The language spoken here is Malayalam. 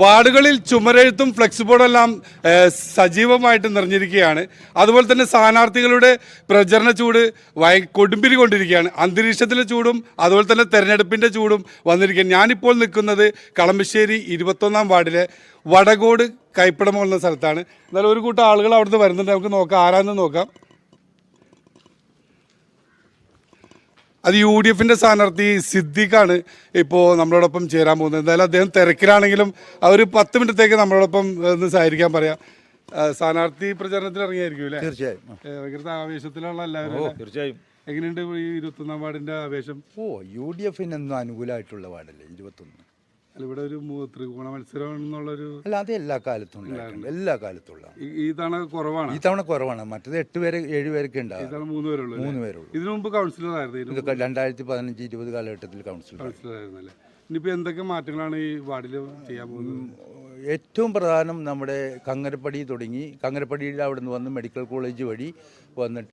വാർഡുകളിൽ ചുമരെഴുത്തും ഫ്ലെക്സ് ബോർഡെല്ലാം സജീവമായിട്ട് നിറഞ്ഞിരിക്കുകയാണ്. അതുപോലെ തന്നെ സ്ഥാനാർത്ഥികളുടെ പ്രചരണ ചൂട് വയ കൊടുമ്പിരി കൊണ്ടിരിക്കുകയാണ് അന്തരീക്ഷത്തിലെ ചൂടും അതുപോലെ തന്നെ തെരഞ്ഞെടുപ്പിന്റെ ചൂടും വന്നിരിക്കുകയാണ്. ഞാനിപ്പോൾ നിൽക്കുന്നത് കളമശ്ശേരി ഇരുപത്തൊന്നാം വാർഡിലെ വടകോട് കൈപ്പടമോ എന്ന സ്ഥലത്താണ്. എന്നാലും ഒരു കൂട്ടം ആളുകൾ അവിടുന്ന് വരുന്നുണ്ട്. നമുക്ക് നോക്കാം. ആരാന്ന് നോക്കാം. അത് യു ഡി എഫിന്റെ സ്ഥാനാർത്ഥി സിദ്ദിഖാണ് ഇപ്പോൾ നമ്മളോടൊപ്പം ചേരാൻ പോകുന്നത്. എന്തായാലും അദ്ദേഹം തിരക്കിലാണെങ്കിലും ആ ഒരു പത്ത് മിനിറ്റത്തേക്ക് നമ്മളോടൊപ്പം ഒന്ന് സഹകരിക്കാൻ പറയാം. സ്ഥാനാർത്ഥി പ്രചരണത്തിൽ ഇറങ്ങിയായിരിക്കും അല്ലേ? തീർച്ചയായും. ഭയങ്കര ആവേശത്തിലുള്ള എല്ലാവരും തീർച്ചയായും. എങ്ങനെയുണ്ട് ഈ ഇരുപത്തൊന്നാം വാർഡിന്റെ ആവേശം? ഓ യു ഡി എഫിന് എന്നും അനുകൂലമായിട്ടുള്ള വാർഡല്ലേ ഇരുപത്തൊന്ന്? ഇവിടെ ഒരു ത്രികോണ മത്സരം എന്നുള്ളൊരു അല്ല അത് എല്ലാ കാലത്തും ഉണ്ടായിട്ടുണ്ട്. എല്ലാ കാലത്തുള്ള ഇതാണ് കുറവാണ്. ഈ തവണ കുറവാണ്. മറ്റത് എട്ട് പേര് ഏഴ് പേരൊക്കെ ഉണ്ടാവും മൂന്ന് പേരുള്ളൂ? മൂന്ന് പേരുള്ളൂ ഇതിനു മുമ്പ് ഇതിന് ഇതൊക്കെ രണ്ടായിരത്തി പതിനഞ്ച് ഇരുപത് കാലഘട്ടത്തിൽ കൗൺസിലർ അല്ലേ? ഇനിയിപ്പോൾ എന്തൊക്കെ മാറ്റങ്ങളാണ് ഈ വാർഡിൽ ചെയ്യാൻ പോകുന്നത്? ഏറ്റവും പ്രധാനം നമ്മുടെ കങ്ങരപ്പടി തുടങ്ങി. കങ്ങരപ്പടിയിൽ അവിടെ നിന്ന് വന്ന് മെഡിക്കൽ കോളേജ് വഴി വന്നിട്ട്